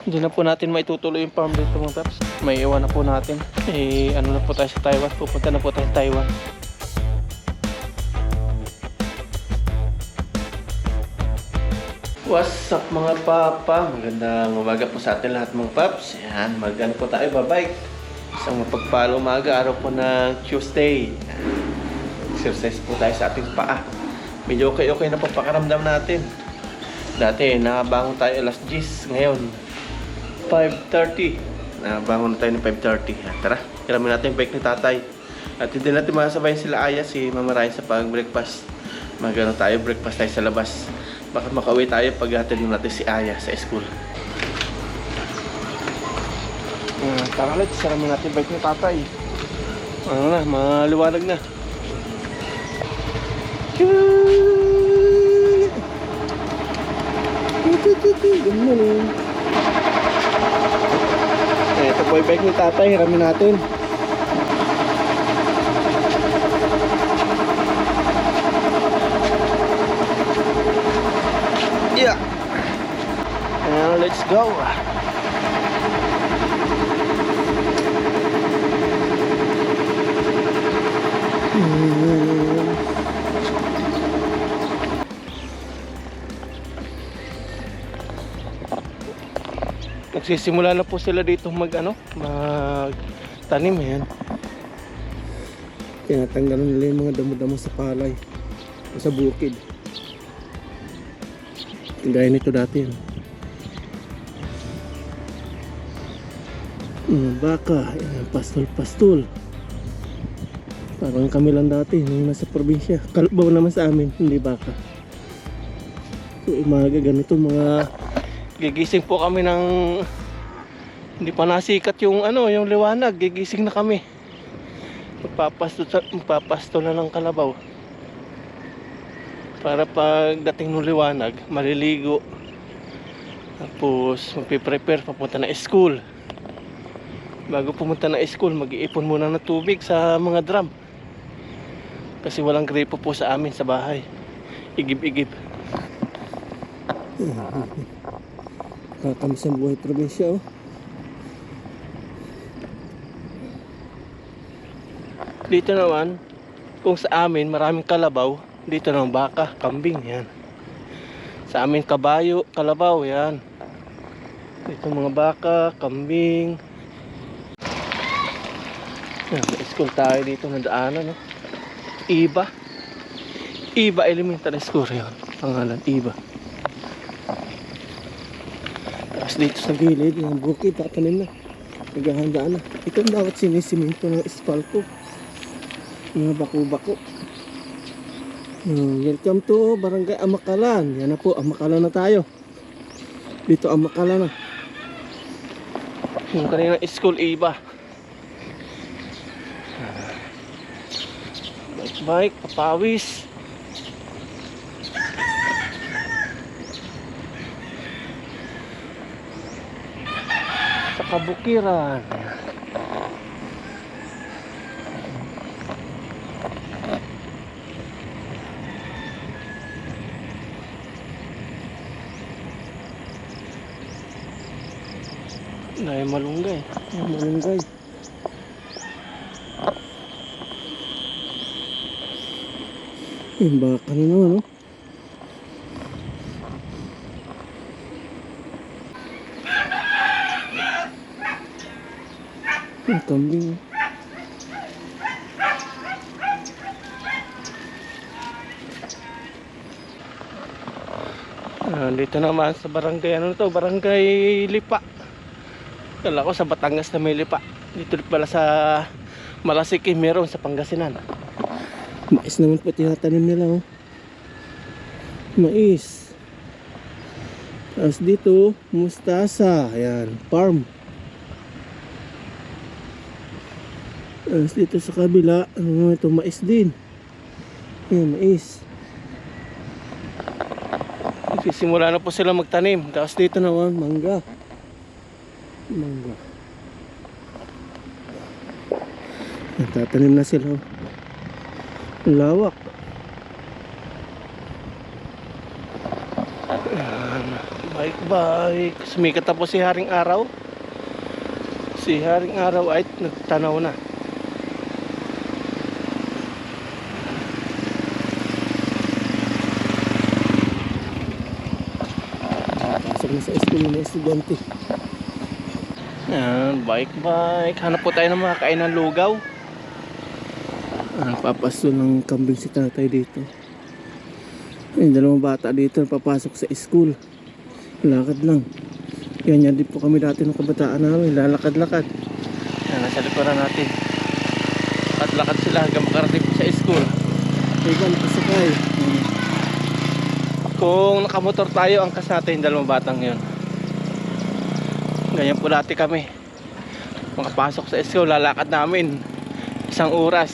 Hindi na po natin maitutuloy yung farm dito mga paps. May iwan na po natin. Eh, ano na po tayo sa Taiwan. Pupunta na po tayo sa Taiwan. What's up mga papa? Magandang umaga po sa atin lahat mga paps. Yan, mag-ano po tayo, babike. Isang mapagpalo umaga, araw po ng Tuesday. Yan. Exercise po tayo sa ating paa. Medyo okay-okay na po pakaramdam natin. Dati, nakabangon tayo alas 10. Ngayon, 5.30. Nakabangon na tayo ng 5.30. Yan, Tara, kiramin natin yung bike ni tatay. At hindi natin masabayan sila Aya, si Mama Ryan sa pag-breakfast. Magano tayo, breakfast tayo sa labas. Baka makauwi tayo pag hatid natin si Aya sa school. Uh, tara ulit, saramin natin yung bike ni tatay. Ano na, maliwanag na. Ganun eh. Yung bike ni tatay, hiramin natin. Yeah. And let's go. Nagsisimula na po sila dito mag ano, mag tanim yan. Tinatanggalan nila yung mga damo-damo sa palay o sa bukid. Gaya nito dati yan. Mga baka, yan, pastol-pastol. Parang kami lang dati nung nasa probinsya. Kalabaw naman sa amin, hindi baka. So, umaga ganito mga gigising po kami ng hindi pa nasikat yung ano, yung liwanag, gigising na kami. Magpapasto, magpapasto na ng kalabaw. Para pagdating ng liwanag, maliligo. Tapos magpiprepare papunta na school. Bago pumunta na school, mag-iipon muna ng tubig sa mga drum. Kasi walang gripo po sa amin sa bahay. Igib-igib. Kakamiss ang buhay probinsya oh. Dito naman, kung sa amin maraming kalabaw, dito naman baka, kambing yan. Sa amin kabayo, kalabaw yan. Dito mga baka, kambing. Yan, may school tayo dito na daanan no. Iba. Iba Elementary School yun. Pangalan, Iba. Tapos dito sa gilid, yung bukid, tatanim na. Naghahandaan na. Ito dapat sinisiminto ng espalko. Mga bako-bako. Hmm, welcome to Barangay Amakalan. Yan na po, Amakalan na tayo. Dito Amakalan na. Yung kanina school iba. Bike bike, papawis. Kabukiran. Dahil malunggay. Ay, malunggay. Yung baka na naman, oh. Kambing. Ah, dito naman sa barangay ano to, barangay Lipa. Kala ko sa Batangas na may Lipa. Dito pala sa Malasiki meron sa Pangasinan. Mais naman po tinatanim nila oh. Mais. Tapos dito, mustasa. Ayan, farm. Tapos dito sa kabila, ano ito, mais din. Ayan, mais. Nagsisimula na po sila magtanim. Tapos dito naman, mangga. Mangga. Nagtatanim na sila. lawak. Ayan. Bike bike bike. Sumikat na po si Haring Araw. Si Haring Araw ay nagtanaw na. Pasok na sa school ng mga estudyante. Yan, bike bike. Hanap po tayo ng mga kainan lugaw. Ah, ng kambing si tatay dito. Yung dalawang bata dito papasok sa school. Lakad lang. Yan yan din po kami dati ng kabataan namin. Lalakad-lakad. Yan, nasa likuran natin. At lakad sila hanggang makarating sa school. Ikaw nakasakay. Kung nakamotor tayo, angkas natin yung dalawang batang yun. Ganyan po dati kami. Makapasok sa school, lalakad namin. Isang oras.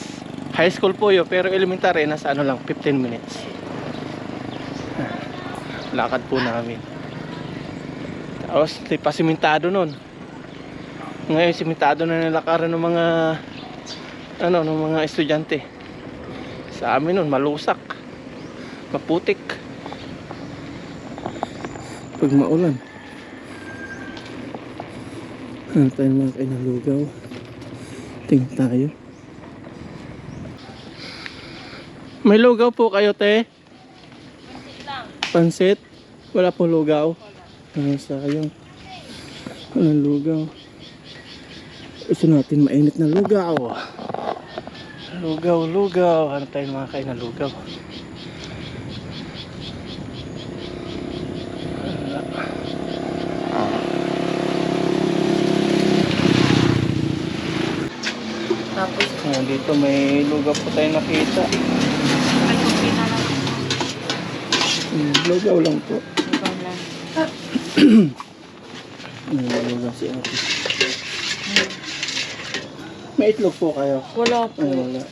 High school po yun, pero elementary, nasa ano lang, 15 minutes. Lakad po namin. Tapos, di pa simentado nun. Ngayon, simentado na nilakaran ng mga ano, ng mga estudyante. Sa amin nun, malusak. Maputik. Pag maulan. Ano tayo mga kainan lugaw. Tingin tayo. May lugaw po kayo, te? Pansit? Wala po lugaw. Ano sayang. Walang lugaw. Gusto natin mainit na lugaw. Lugaw, lugaw. Ano tayo mga kain na lugaw? Tapos, Ayan, dito may lugaw po tayo nakita. Hmm, lugaw lang po. Ikaw lang. Ano lugaw si ate. May itlog po kayo. Wala po. Ay, wala.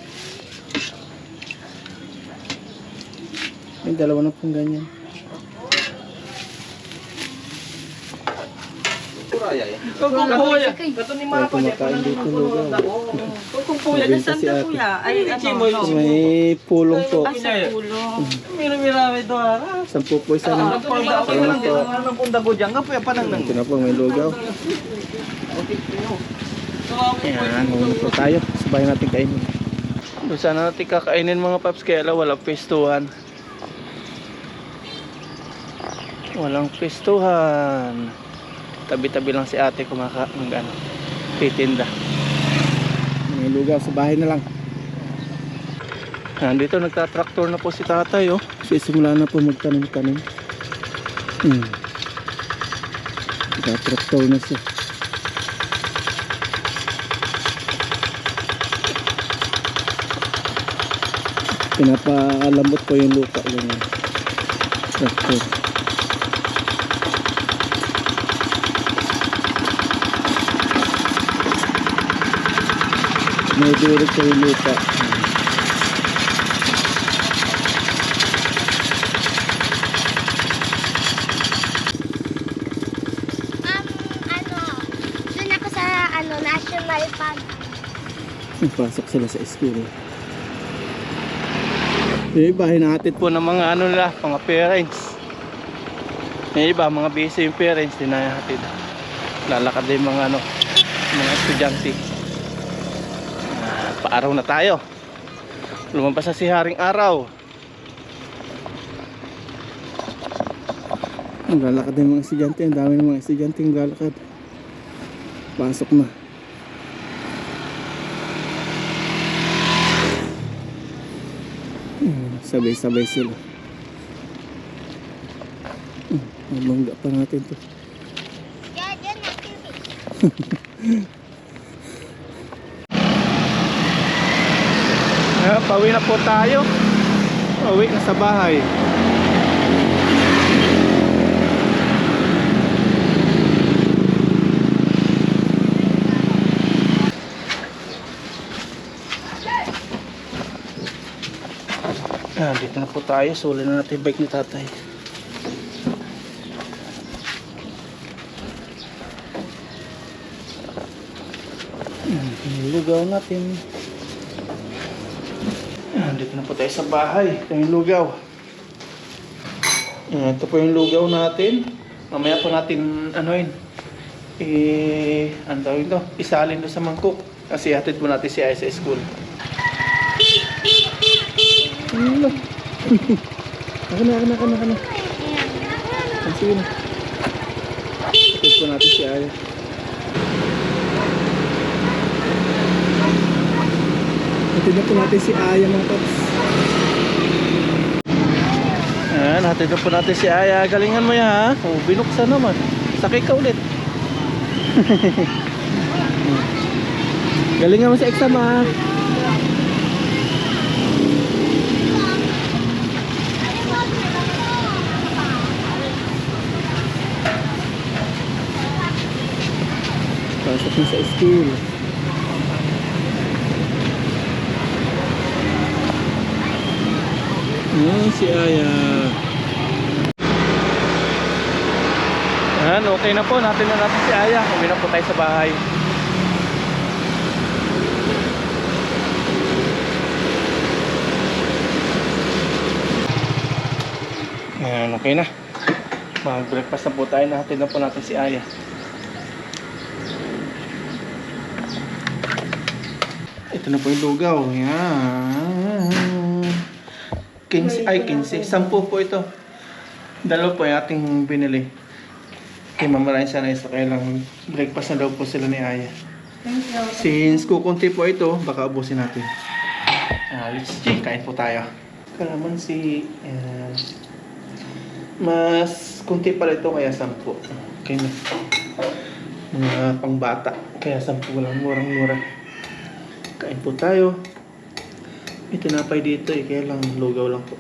May dalawa na pong ganyan. Kung kuya. Kaya kumakain dito lugaw. Kung kuya, Mabenta nasaan si na kuya? Ay, ano? May pulong po. Ah, sa pulo. Sampu po isa lang. Salamat po. Ito na po, may lugaw. Ayan. Ano po tayo? Sabay natin kainin. Doon sana natin kakainin mga paps kaya lang walang pestuhan. Walang pestuhan. Tabi-tabi lang si ate kumaka ng ano, titinda. May lugaw sa bahay na lang. Nandito nagtatraktor na po si tatay oh. Sisimula na po magtanim-tanim. Hmm. Nagtraktor na siya. Pinapalambot po yung lupa. Ganyan. Traktor. May direct sa lupa. Um, ano, dun ako sa, ano, National Park. Pasok sila sa school. Yung iba, hinahatid po ng mga ano nila, mga parents. Yung iba, mga busy yung parents, dinahatid. Lalakad din mga ano, mga estudyante. Paaraw na tayo. Lumabas na si Haring Araw. Ang lalakad ng mga estudyante. Ang dami ng mga estudyante yung lalakad. Pasok na. Hmm, Sabay-sabay sila. Hmm, Mabangga pa natin to. Pauwi na po tayo. Pauwi na sa bahay. Ah, dito na po tayo. Suli na natin bike ni tatay. Hmm, lugaw natin. Dito na po tayo sa bahay. Ito yung lugaw. Ayan, ito po yung lugaw natin. Mamaya po natin, ano yun, eh, ano tawag ito, isalin doon sa mangkok. Kasi hatid po natin si Aya sa school. Ano? Ako na, ako na, ako na, Sige na. Hatid po natin si Aya. Hatid na po natin si Aya mga paps. Ayan, hatid na po natin si Aya. Galingan mo yan ha. Oh, binuksan naman. Sakay ka ulit. Galingan mo sa exam ha. Pasok na sa school. Ayan si Aya. Ayan, okay na po. Natin na natin si Aya. Uwi na po tayo sa bahay. Ayan, okay na. Mag-breakfast na po tayo. Natin na po natin si Aya. Ito na po yung lugaw. Yan. 15, ay 15. 10 po ito. Dalawa po yung ating binili. Kay mamarahin sana isa kaya lang breakfast na daw po sila ni Aya. Since kukunti po ito, baka ubusin natin. Ah, let's see, kain po tayo. Kalamansi. Ayan. Mas kunti pala ito kaya 10. Okay na. Mga pangbata. Kaya 10 lang. Murang-mura. Kain po tayo. May tinapay dito eh, kaya lang lugaw lang po.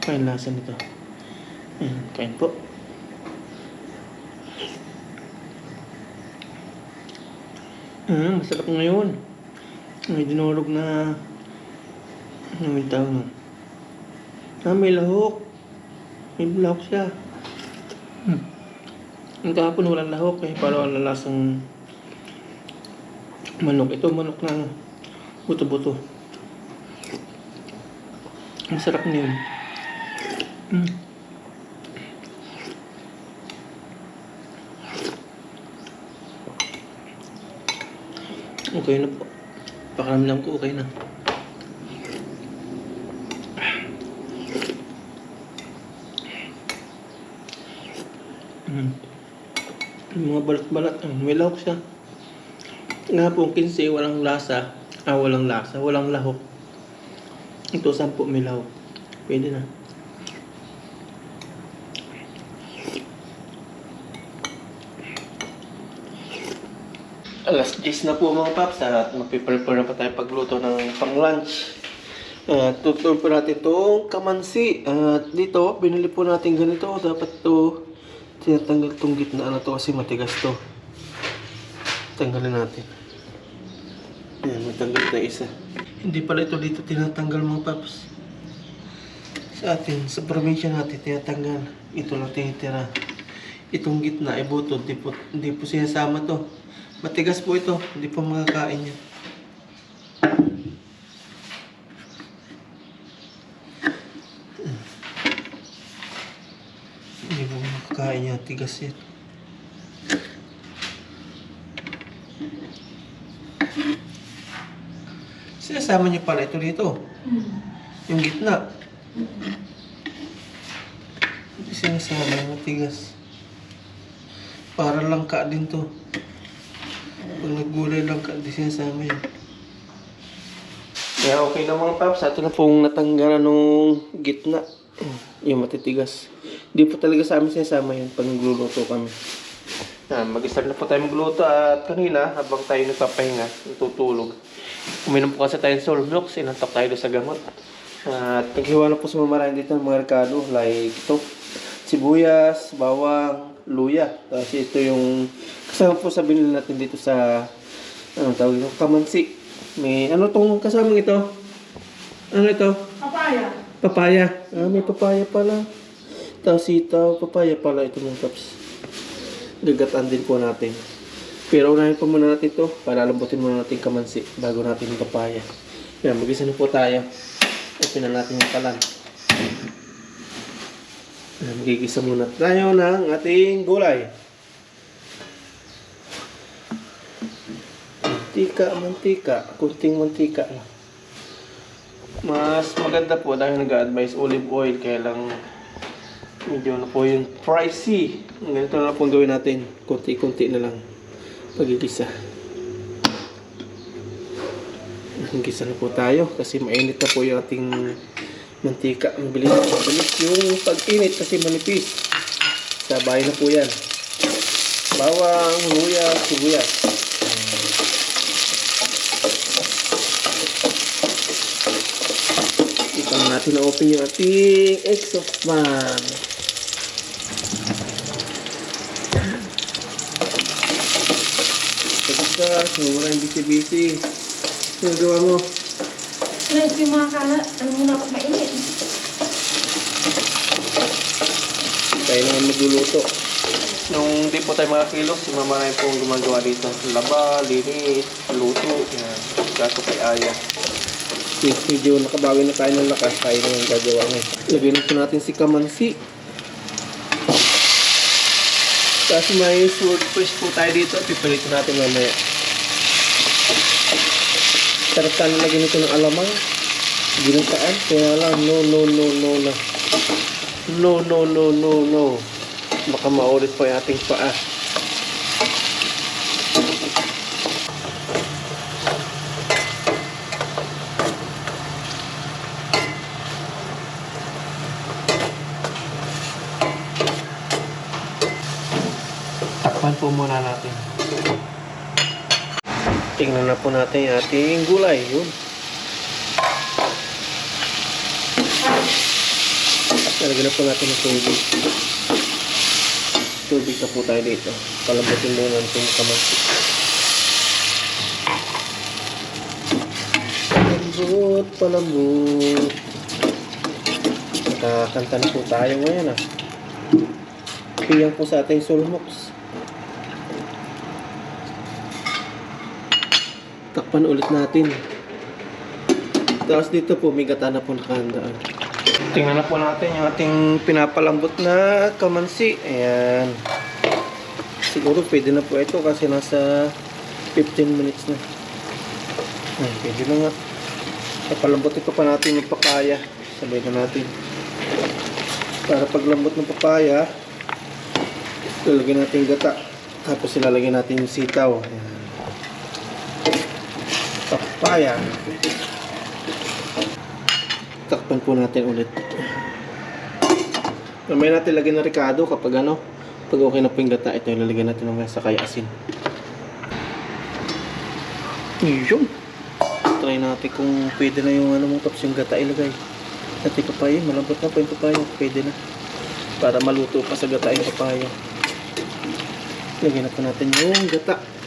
Kain lasa nito. Ayan, kain po. Mm, masarap ngayon. May dinurog na... Ano may tawag nun? Ah, may lahok. May lahok siya. Hmm. Ang kahapon walang lahok eh. Parang ang lasang manok. Ito manok na buto-buto. Masarap na yun. Mm. Okay na po. Pakaramdam ko okay na. Mm. Yung mga balat-balat, may lahok siya. Nga po, 15, walang lasa. Ah, walang lasa, walang lahok. Ito, 10 may lahok. Pwede na. Alas 10 na po mga paps at magpiprepare na pa tayo pagluto ng pang lunch. At tutuloy po natin itong kamansi. At dito, binili po natin ganito. Dapat to tinatanggal tong gitna na to kasi matigas to. Tanggalin natin. Ayan, matanggal na isa. Hindi pala ito dito tinatanggal mga paps. Sa atin, sa probinsya natin, tinatanggal. Ito lang tinitira. Itong gitna, ay buto. Hindi po, hindi po sinasama to. Matigas po ito. Hindi po makakain yan. Hindi po makakain yan. Tigas yan. Sinasama niyo pala ito dito. Yung gitna. Hindi sinasama yung matigas. Para langka din to. Pag naggulay langka, hindi sinasama yun. Kaya okay na mga paps. Ato na pong natanggalan nung gitna. Yung matitigas. Hindi po talaga sa amin sinasama yun pag nagluluto kami. Ah, mag-start na po tayo magluto at kanina habang tayo nagpapahinga, natutulog. Uminom po kasi tayo ng soul milk, sinantok tayo sa gamot. At naghiwa na po sa mamarayan dito ng mga rekado like ito, sibuyas, bawang, luya. Kasi ito yung kasama po sa binili natin dito sa ano tawag ito, kamansi. May ano tong kasama ito? Ano ito? Papaya. Papaya. Ah, may papaya pala. Tapos sitaw, papaya pala ito mga kaps gagataan din po natin. Pero unahin po muna natin ito para lambutin muna natin kamansi bago natin yung papaya. Yan, mag-isa na po tayo. Open na natin yung kalan. Yan, Gigisa muna tayo ng ating gulay. Mantika, mantika. Kunting mantika. Mas maganda po dahil nag-advise olive oil kaya lang medyo na po yung pricey. Ganito na po gawin natin. Kunti-kunti na lang. Pagigisa. Gisa na po tayo kasi mainit na po yung ating mantika. Mabilis, mabilis yung pag-init kasi manipis. Sabay na po yan. Bawang, luya, sibuyas. Ito na natin na-open yung ating exhaust fan. Pagka, sumura yung busy-busy. Yung gawa mo. Guys, yung mga kalat, ano muna ako mainit. Tayo naman magluluto. Nung di po tayo mga kilos, si Mama Ray po ang gumagawa dito. Laba, linis, luto. Yan. Kaso kay Aya. Since medyo nakabawi na tayo ng lakas, tayo na yung gagawa ngayon. Lagyan na po natin si Kamansi. Tapos may swordfish po tayo dito. Pipilito natin mamaya. Sarap sana lagyan nito ng alamang. Ginataan. Kaya lang, no, no, no, no, no. No, no, no, no, no. Baka maulit pa yung ating paa. Takpan po muna natin. Tingnan na po natin yung ating gulay. Yun. Lalagyan na po natin ng tubig. Tubig na po tayo dito. Palambutin muna natin yung kamansi. Palambot, palambot. Nakakanta na po tayo ngayon ah. Piyang po sa ating sulmoks. Takpan ulit natin. Tapos dito po, may gata na po nakahandaan. Tingnan na po natin yung ating pinapalambot na kamansi. Ayan. Siguro pwede na po ito kasi nasa 15 minutes na. Ay, pwede na nga. Papalambot ito pa natin yung papaya. Sabay na natin. Para paglambot ng papaya, lalagyan natin gata. Tapos ilalagay natin yung sitaw. Ayan. Papaya. Takpan po natin ulit. Mamaya natin lagyan ng ricado kapag ano, pag okay na po yung gata, ito ilalagyan natin ng sa kaya asin. Yun. Try natin kung pwede na yung ano mo tapos yung gata ilagay. Natin papaya, malambot na po yung papaya. Pwede na. Para maluto pa sa gata yung papaya. Lagyan na po natin yung gata.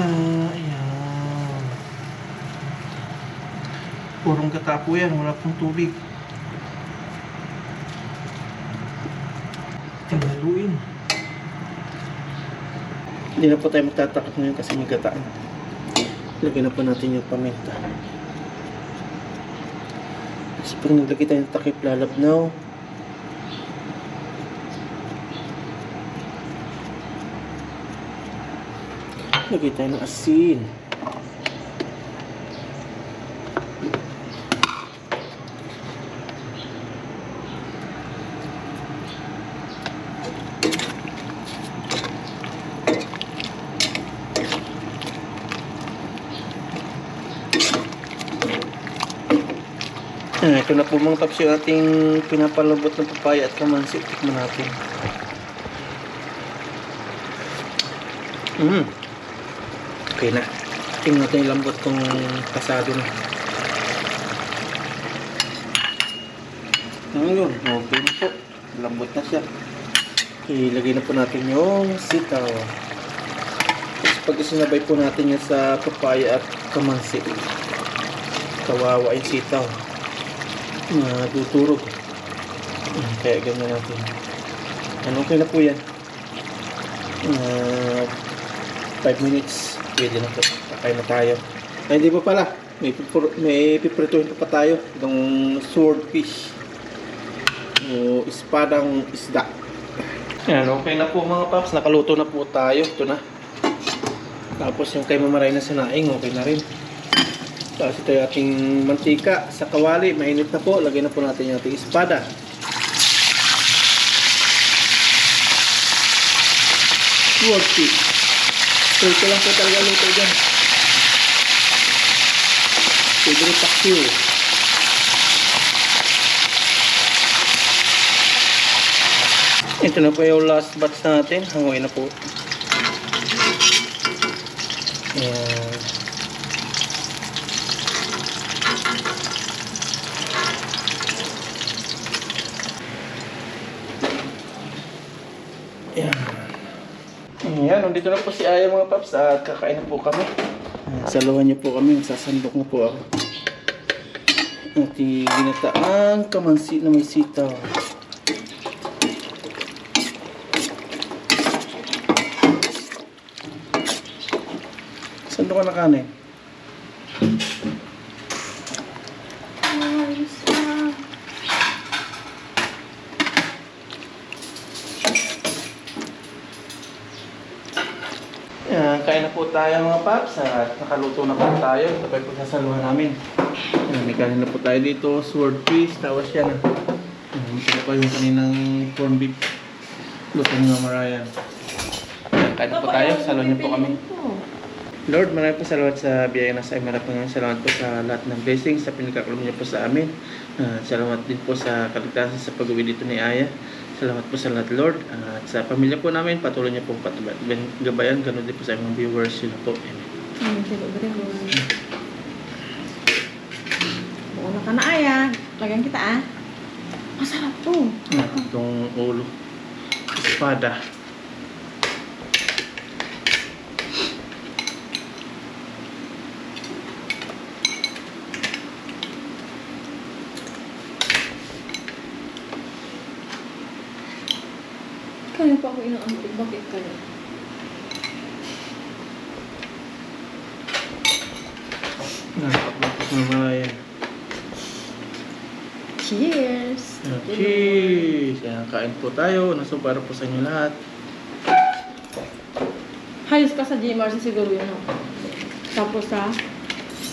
Gata-gata. Ayan. Purong gata po yan. Wala pong tubig. Tinghaluin. Hindi na po tayo magtatakot ngayon kasi may gata. Lagyan na po natin yung paminta. Tapos pag naglagay tayo ng takip lalabnaw, lagay tayo ng asin. Ah, ito na po mga paps yung ating pinapalabot ng papaya at kamansi. Tikman natin. Mm. Okay na. Tingnan natin yung lambot kung pasado na. Ano yun? Okay na po. Lambot na siya. Ilagay na po natin yung sitaw. Tapos pag isinabay po natin yan sa papaya at kamansi. Kawawa yung sitaw. Natuturog. Kaya ganyan natin. Ano okay na po yan? Uh, 5 minutes. Pwede na po. Kakain na tayo. Ay, hindi pa pala. May, pipro- may piprituhin pa tayo. Itong swordfish. O espadang isda. Yan, okay na po mga paps. Nakaluto na po tayo. Ito na. Tapos yung kay mamaray na sinaing, okay na rin. Tapos ito yung ating mantika sa kawali. Mainit na po. Lagyan na po natin yung ating espada. Swordfish. Prito lang po talaga luto dyan. Pedro Pacquiao. Ito na po yung last batch natin. Hangoy na po. Ayan. Ayan, nandito na po si Aya mga paps at kakain na po kami. Saluhan niyo po kami, sasandok na po ako. At ginataang kamansi na may sitaw. Sandok na kanin. Ayan, kain na po tayo mga paps at nakaluto na po tayo. Yung pagsasaluhan namin. Ayan, may kanin na po tayo dito, swordfish, tapos yan. Ayan, ito pa yung kaninang corn beef. Luto ni Mama Ryan. Kain po tayo, saluhan niyo po kami. Lord, maraming po salamat sa biyaya na sa amin. Maraming po salamat po sa lahat ng blessings, sa pinagkakulong niyo po sa amin. Ah, salamat din po sa kaligtasan sa pag-uwi dito ni Aya. Salamat po sa lahat, Lord. At sa pamilya po namin, patuloy niyo pong patubad. Gabayan, ganun din po sa mga viewers. Yun po. Amen. Buo na ka na aya. Lagyan kita ah. Masarap. Ah, Itong ulo. Espada. Kaya pa ako inaantik. Bakit kaya? Nakakapagpapos na malayan. Cheers! Ah, Cheers! Ayan, kain po tayo. Naso para po sa inyo lahat. Hayos ka sa GMRC siguro yun. No? Tapos sa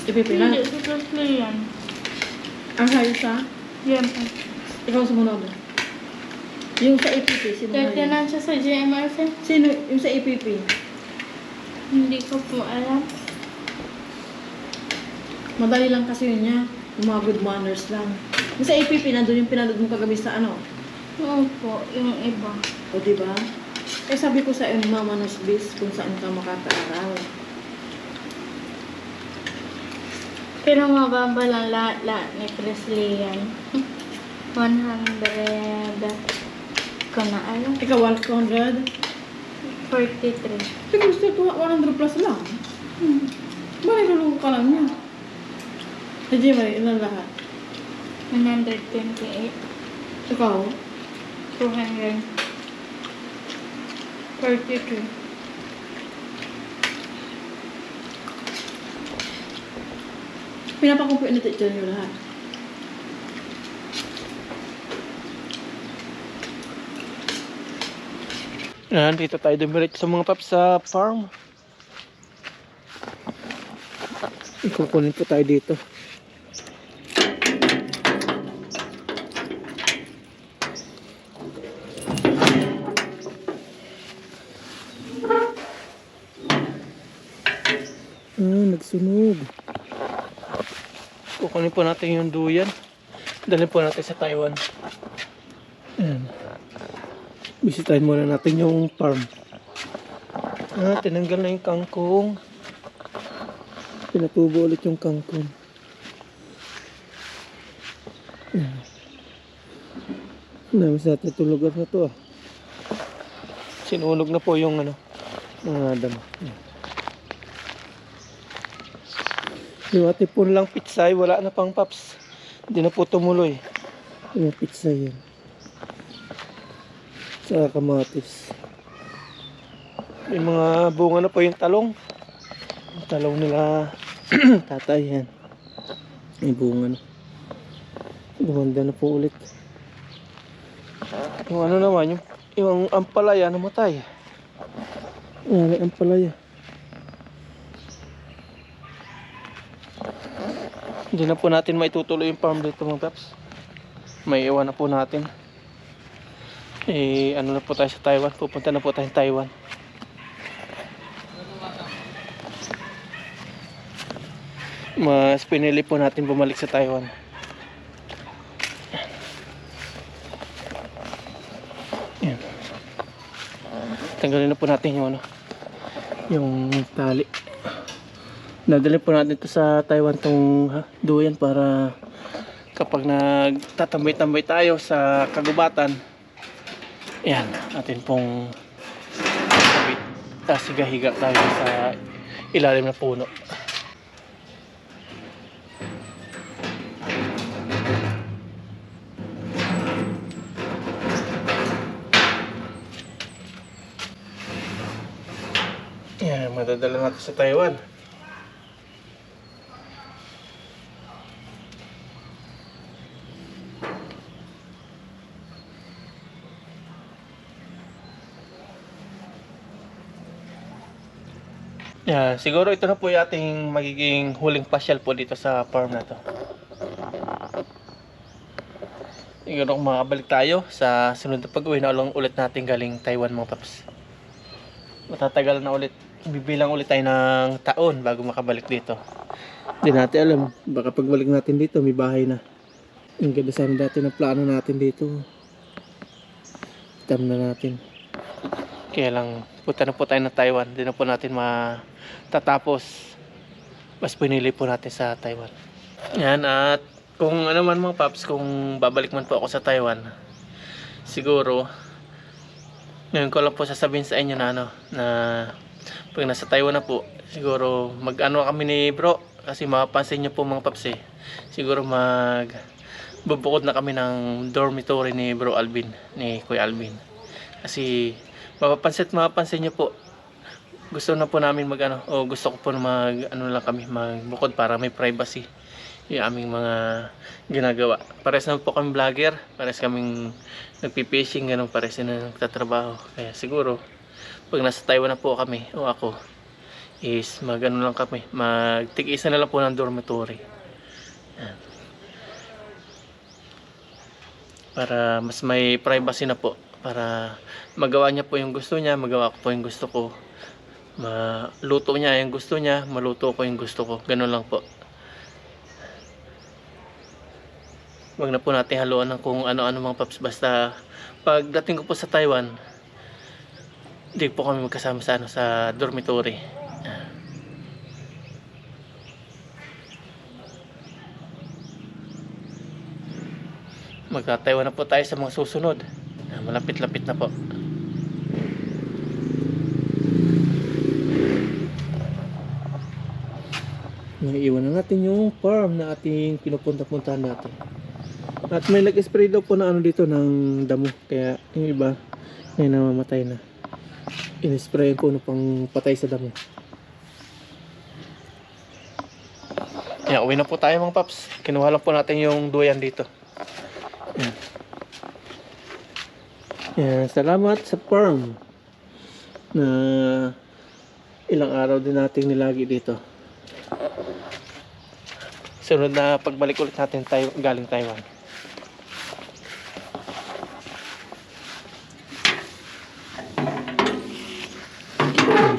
ipipilan. Hindi, sa Presley yan. Ang hayos sa Yan. ikaw sumunod. Yung sa APP, sino hayos? na siya sa GMRC. Sino yung sa APP? Hindi ko po alam. Madali lang kasi yun niya. Yung mga good manners lang. Yung sa APP, nandun yung pinanood mo kagabi sa ano. Opo, yung iba. O, di ba? Eh, sabi ko sa yung mama nos bis kung saan ka makakaaral. Pero mababa lang lahat ni Presley yan. 100 ko na alam. Ikaw, 100? 43. Siguro still 100 plus lang. Hmm. Bali, lulungo ka lang niya. Sa Gmail, ilan lahat? 128. Ikaw? 200. 42. Pinapakumpute na teacher niyo lahat. Ayan, dito tayo dumiretso sa mga paps sa farm. Ikukunin po tayo dito. Ah, nagsunog. Kukunin po natin yung duyan. Dalhin po natin sa Taiwan. Ayan. Bisitahin muna natin yung farm. Ah, tinanggal na yung kangkong. Pinatubo ulit yung kangkong. Ang dami sa atin itong lugar na to ah. Sinunog na po yung ano, mga damo. Ayan. Yung ating po lang pitsay, wala na pang paps. Hindi na po tumuloy. Yung pizza yan. Sa kamatis. May mga bunga na po yung talong. Yung talong nila tatay yan. May bunga na. Gumanda na po ulit. Yung ano naman, yung, yung ampalaya namatay. Yan, may ampalaya. Hindi na po natin maitutuloy yung farm dito mga paps. May iwan na po natin. Eh, ano na po tayo sa Taiwan. Pupunta na po tayo sa Taiwan. Mas pinili po natin bumalik sa Taiwan. Yan. Tanggalin na po natin yung ano, yung tali. Nadali po natin ito sa Taiwan tong duyan para kapag nagtatambay-tambay tayo sa kagubatan, yan, atin pong sabit. Tapos higa-higa tayo sa ilalim ng puno. Yan, madadala natin sa Taiwan. Yeah, siguro ito na po yung ating magiging huling pasyal po dito sa farm na to. Siguro kung makabalik tayo sa sunod na pag-uwi na ulang ulit natin galing Taiwan mga paps. Matatagal na ulit. Bibilang ulit tayo ng taon bago makabalik dito. Hindi natin alam. Baka pagbalik natin dito may bahay na. Ang ganda sana dati ng plano natin dito. Tam na natin. Kaya lang, punta na po tayo ng Taiwan. Hindi na po natin matatapos. Mas pinili po natin sa Taiwan. Yan, at kung ano man mga paps, kung babalik man po ako sa Taiwan, siguro, ngayon ko lang po sasabihin sa inyo na ano, na pag nasa Taiwan na po, siguro mag-ano kami ni bro, kasi mapapansin nyo po mga paps eh, siguro mag bubukod na kami ng dormitory ni bro Alvin, ni Kuya Alvin. Kasi mapapansin mapapansin nyo po, gusto na po namin mag ano, o gusto ko po na mag ano lang kami, magbukod para may privacy yung aming mga ginagawa. Pares naman po kami vlogger, pares kaming nagpipishing, ganun pares na nagtatrabaho. Kaya siguro, pag nasa Taiwan na po kami, o ako, is mag ano lang kami, magtig-isa na lang po ng dormitory. Para mas may privacy na po. Para magawa niya po yung gusto niya, magawa ko po yung gusto ko. Maluto niya yung gusto niya, maluto ko yung gusto ko. Ganun lang po. Wag na po natin haluan ng kung ano-ano mga paps. Basta pagdating ko po sa Taiwan, hindi po kami magkasama sa, ano, sa dormitory. Magka-Taiwan na po tayo sa mga susunod. Malapit-lapit na po. Naiiwan na natin yung farm na ating pinupunta-puntahan natin. At may nag-spray daw po na ano dito ng damo. Kaya yung iba ay namamatay na. In-spray po no pang patay sa damo. Yan, uwi na po tayo mga paps. Kinuha lang po natin yung duyan dito. Yan. Yan, salamat sa farm na ilang araw din nating nilagi dito. Sunod na pagbalik ulit natin tayo, galing Taiwan.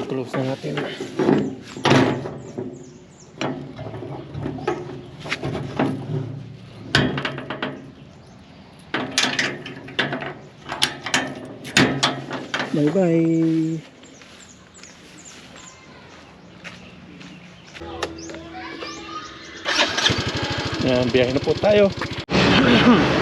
Close na natin. Bye bye. Yan, biyahe na po tayo.